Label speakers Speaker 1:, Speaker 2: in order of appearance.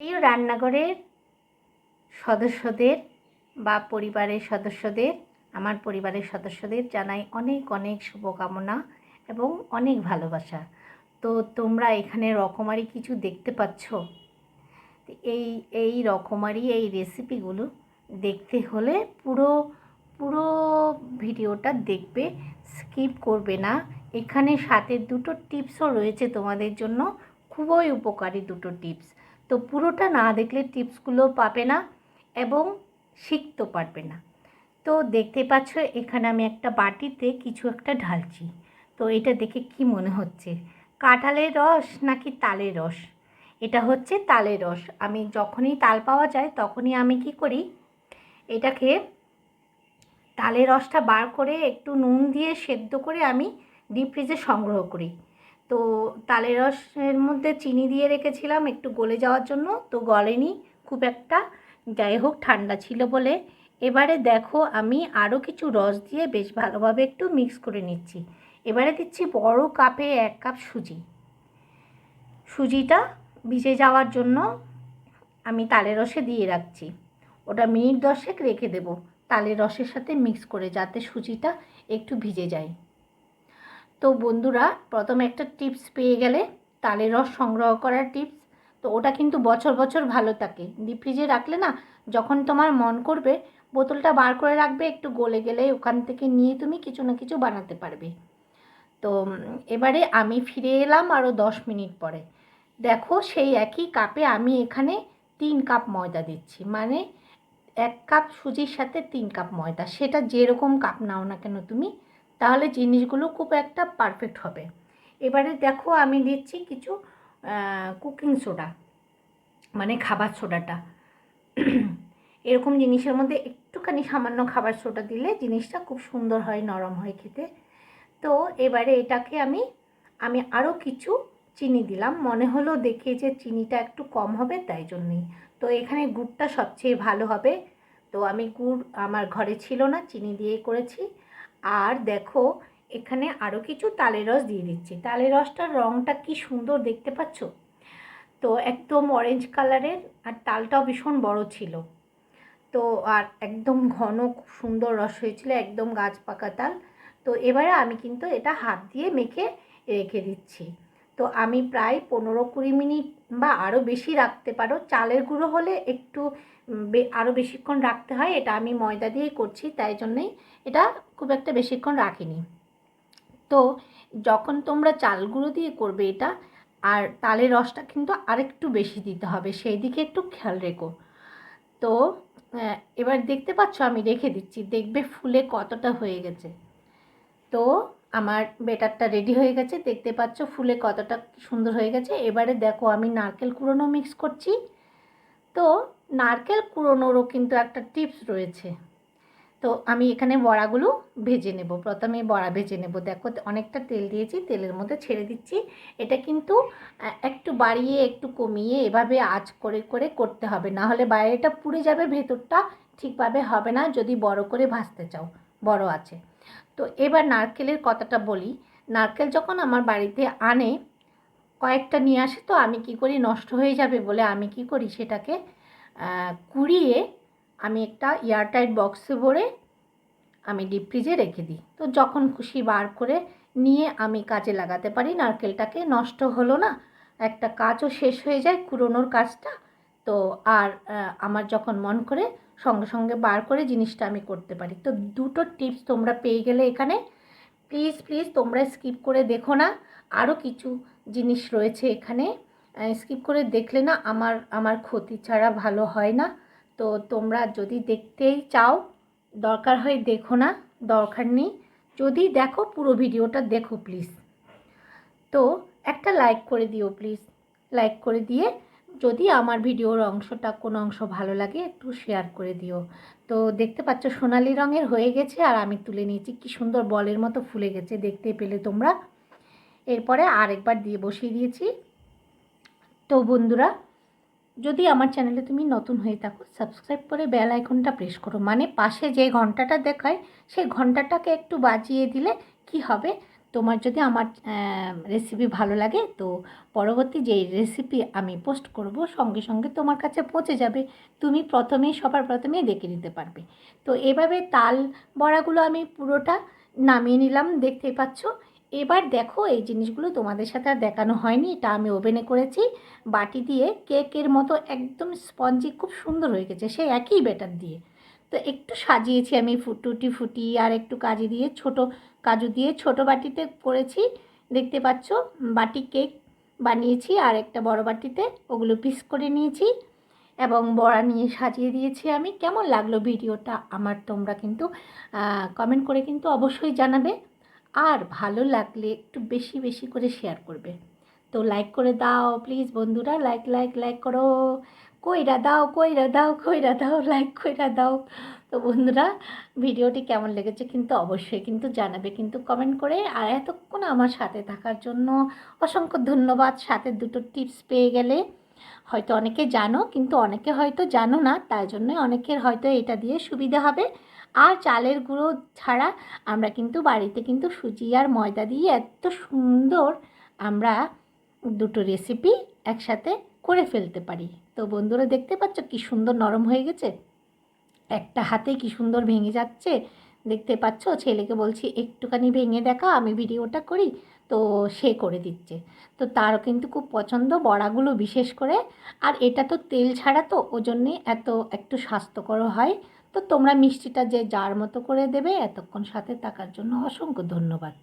Speaker 1: এই রান্নাঘরের সদস্যদের বা পরিবারের সদস্যদের, আমার পরিবারের সদস্যদের জানাই অনেক অনেক শুভকামনা এবং অনেক ভালোবাসা। তো তোমরা এখানে রকমারি কিছু দেখতে পাচ্ছ? এই এই রকমারি, এই রেসিপিগুলো দেখতে হলে পুরো পুরো ভিডিওটা দেখবে, স্কিপ করবে না। এখানে সাথে দুটো টিপসও রয়েছে তোমাদের জন্য। খুবই উপকারী দুটো টিপস। তো পুরোটা না দেখলে টিপসগুলো পাবে না এবং শিখতেও পারবে না। তো দেখতে পাচ্ছ এখানে আমি একটা বাটিতে কিছু একটা ঢালছি। তো এটা দেখে কি মনে হচ্ছে? কাঁঠালের রস নাকি তালের রস? এটা হচ্ছে তালের রস। আমি যখনই তাল পাওয়া যায় তখনই আমি কি করি? এটাকে তালের রসটা বার করে একটু নুন দিয়ে সেদ্ধ করে আমি ডিপ ফ্রিজে সংগ্রহ করি। তো তালের রসের মধ্যে চিনি দিয়ে রেখেছিলাম একটু গলে যাওয়ার জন্য, তো গলেনি, খুব একটা। যাই হোক ঠান্ডা ছিল বলে। এবারে দেখো, আমি আরও কিছু রস দিয়ে বেশ ভালোভাবে একটু মিক্স করে নিচ্ছি। এবারে দিচ্ছি বড় কাপে এক কাপ সুজি। সুজিটা ভিজে যাওয়ার জন্য আমি তালের রসে দিয়ে রাখছি। ওটা মিনিট দশেক রেখে দেবো তালের রসের সাথে মিক্স করে, যাতে সুজিটা একটু ভিজে যায়। তো বন্ধুরা, প্রথমে একটা টিপস পেয়ে গেলে তালের রস সংগ্রহ করার টিপস। তো ওটা কিন্তু বছর বছর ভালো থাকে। ডিপ ফ্রিজে রাখলে না, যখন তোমার মন করবে, বোতলটা বার করে রাখবে, একটু গলে গেলে ওখান থেকে নিয়ে তুমি কিছু না কিছু বানাতে পারবে। তো এবারে আমি ফিরে এলাম আরও দশ মিনিট পরে। দেখো, সেই একই কাপে আমি এখানে তিন কাপ ময়দা দিচ্ছি। মানে এক কাপ সুজির সাথে তিন কাপ ময়দা। সেটা যেরকম কাপ নাও না কেন তুমি তাহলে জিনিসগুলো খুব একটা পারফেক্ট হবে। এবারে দেখো আমি দিচ্ছি কিছু কুকিং সোডা মানে খাবার সোডাটা এরকম জিনিসের মধ্যে একটুখানি সামান্য খাবার সোডা দিলে জিনিসটা খুব সুন্দর হয়, নরম হয় খেতে। তো এবারে এটাকে আমি আমি আরও কিছু চিনি দিলাম। মনে হলো দেখে যে চিনিটা একটু কম হবে তাই জন্যই। তো এখানে গুড়টা সবচেয়ে ভালো হবে। তো আমি গুড় আমার ঘরে ছিল না, চিনি দিয়ে করেছি। আর দেখো, এখানে আরও কিছু তালের রস দিয়ে দিচ্ছি। তালের রসটার রঙটা কি সুন্দর দেখতে পাচ্ছ? তো একদম অরেঞ্জ কালারের আর তালটাও ভীষণ বড় ছিল। তো আর একদম ঘন সুন্দর রস হয়েছিল, একদম গাছ পাকা তাল। তো এবারে আমি কিন্তু এটা হাত দিয়ে মেখে রেখে দিচ্ছি। তো আমি প্রায় পনেরো কুড়ি মিনিট বা আরও বেশি রাখতে পারো। চালের গুঁড়ো হলে একটু আরও বেশিক্ষণ রাখতে হয়। এটা আমি ময়দা দিয়েই করছি, তাই জন্যেই এটা খুব একটা বেশিক্ষণ রাখিনি। তো যখন তোমরা চাল গুঁড়ো দিয়ে করবে এটা, আর তালের রসটা কিন্তু আরেকটু বেশি দিতে হবে, সেই দিকে একটু খেয়াল রেখো। তো এবার দেখতে পাচ্ছ আমি রেখে দিচ্ছি, দেখবে ফুলে কতটা হয়ে গেছে। তো আমার বেটারটা রেডি হয়ে গেছে। দেখতে পাচ্ছ ফুলে কতটা সুন্দর হয়ে গেছে। এবারে দেখো আমি নারকেল কুড়োনো মিক্স করছি। তো নারকেল কুড়োনোরও কিন্তু একটা টিপস রয়েছে। তো আমি এখানে বড়াগুলো ভেজে নেব। প্রথমে বড়া ভেজে নেব। দেখো অনেকটা তেল দিয়েছি, তেলের মধ্যে ছেড়ে দিচ্ছি। এটা কিন্তু একটু বাড়িয়ে, একটু কমিয়ে এভাবে আঁচ করে করে করতে হবে। না হলে বাইরেটা পুড়ে যাবে, ভেতরটা ঠিকভাবে হবে না। যদি বড় করে ভাজতে চাও, বড় আছে। তো এবার নারকেলের কথাটা বলি। নারকেল যখন আমার বাড়িতে আনে, কয়েকটা নিয়ে আসে, তো আমি কি করি? নষ্ট হয়ে যাবে বলে আমি কি করি? সেটাকে কুড়িয়ে আমি একটা এয়ারটাইট বক্সে ভরে আমি ডিপ ফ্রিজে রেখে দিই। তো যখন খুশি বার করে নিয়ে আমি কাজে লাগাতে পারি, নারকেলটাকে নষ্ট হলো না, একটা কাজও শেষ হয়ে যায় কুড়োনোর কাজটা। তো আর আমার যখন মন করে সঙ্গে সঙ্গে বার করে জিনিসটা আমি করতে পারি। তো দুটো টিপস তোমরা পেয়ে গেলে এখানে। প্লিজ প্লিজ তোমরা স্কিপ করে দেখো না। আরও কিছু জিনিস রয়েছে এখানে। স্কিপ করে দেখলে না আমার আমার ক্ষতি ছাড়া ভালো হয় না। তো তোমরা যদি দেখতেই চাও, দরকার হয় দেখো না, দরকার নেই। যদি দেখো পুরো ভিডিওটা দেখো প্লিজ তো একটা লাইক করে দিও প্লিজ লাইক করে দিয়ে যদি আমার ভিডিওর অংশটা কোনো অংশ ভালো লাগে, একটু শেয়ার করে দিও। তো দেখতে পাচ্ছ সোনালি রঙের হয়ে গেছে আর আমি তুলে নিয়েছি। কি সুন্দর বলের মতো ফুলে গেছে, দেখতে পেলে তোমরা। এরপরে আরেকবার দিয়ে বসিয়ে দিয়েছি। তো বন্ধুরা, যদি আমার চ্যানেলে তুমি নতুন হয়ে থাকো সাবস্ক্রাইব করে বেল আইকনটা প্রেস করো। মানে পাশে যে ঘন্টাটা দেখায়, সেই ঘন্টাটাকে একটু বাজিয়ে দিলে কি হবে? তোমার যদি আমার রেসিপি ভালো লাগে, তো পরবর্তী যে রেসিপি আমি পোস্ট করব, সঙ্গে সঙ্গে তোমার কাছে পৌঁছে যাবে। তুমি প্রথমেই, সবার প্রথমেই দেখে নিতে পারবে। তো এভাবে তাল বড়াগুলো আমি পুরোটা নামিয়ে নিলাম, দেখতেই পাচ্ছ। এবার দেখো, এই জিনিসগুলো তোমাদের সাথে আর দেখানো হয়নি, এটা আমি ওভেনে করেছি। বাটি দিয়ে কেকের মতো একদম স্পঞ্জি, খুব সুন্দর হয়ে গেছে, সেই একই ব্যাটার দিয়ে। তো একটু সাজিয়েছি আমি ফুটুটি ফুটি আর একটু কাজু দিয়ে, ছোট কাজু দিয়ে। ছোট বাটিতে করেছি, দেখতে পাচ্ছ, বাটি কেক বানিয়েছি আর একটা বড় বাটিতে ওগুলো পিস করে নিয়েছি এবং বড়া নিয়ে সাজিয়ে দিয়েছি আমি। কেমন লাগল ভিডিওটা আমার তোমরা কিন্তু কমেন্ট করে কিন্তু অবশ্যই জানাবে। আর ভালো লাগলে একটু বেশি বেশি করে শেয়ার করবে। তো লাইক করে দাও প্লিজ বন্ধুরা লাইক লাইক লাইক করো। কইরা দাও কইরা দাও কইরা দাও লাইক কইরা দাও। তো বন্ধুরা, ভিডিওটি কেমন লেগেছে কিন্তু অবশ্যই কিন্তু জানাবে, কিন্তু কমেন্ট করে। আর এতক্ষণ আমার সাথে থাকার জন্য অসংখ্য ধন্যবাদ। সাথে দুটো টিপস পেয়ে গেলে। হয়তো অনেকে জানো, কিন্তু অনেকে হয়তো জানো না তাই জন্য অনেকের হয়তো এটা দিয়ে সুবিধা হবে। আর চালের গুঁড়ো ছাড়া আমরা কিন্তু বাড়িতে কিন্তু সুজি আর ময়দা দিয়ে এত সুন্দর আমরা দুটো রেসিপি একসাথে করে ফেলতে পারি। তো বন্ধুরা, দেখতে পাচ্ছ কি সুন্দর নরম হয়ে গেছে? একটা হাতে কি সুন্দর ভেঙে যাচ্ছে? দেখতে পাচ্ছ? ছেলেকে বলছি, একটুখানি ভেঙে দেখা, আমি ভিডিওটা করি। তো সে করে দিচ্ছে। তো তারও কিন্তু খুব পছন্দ বড়াগুলো বিশেষ করে। আর এটা তো তেল ছাড়া তো, ওজন্যে এত একটু স্বাস্থ্যকর হয়। তো তোমরা মিষ্টিটা যে যার মতো করে দেবে, এতক্ষণ সাথে থাকার জন্য অসংখ্য ধন্যবাদ।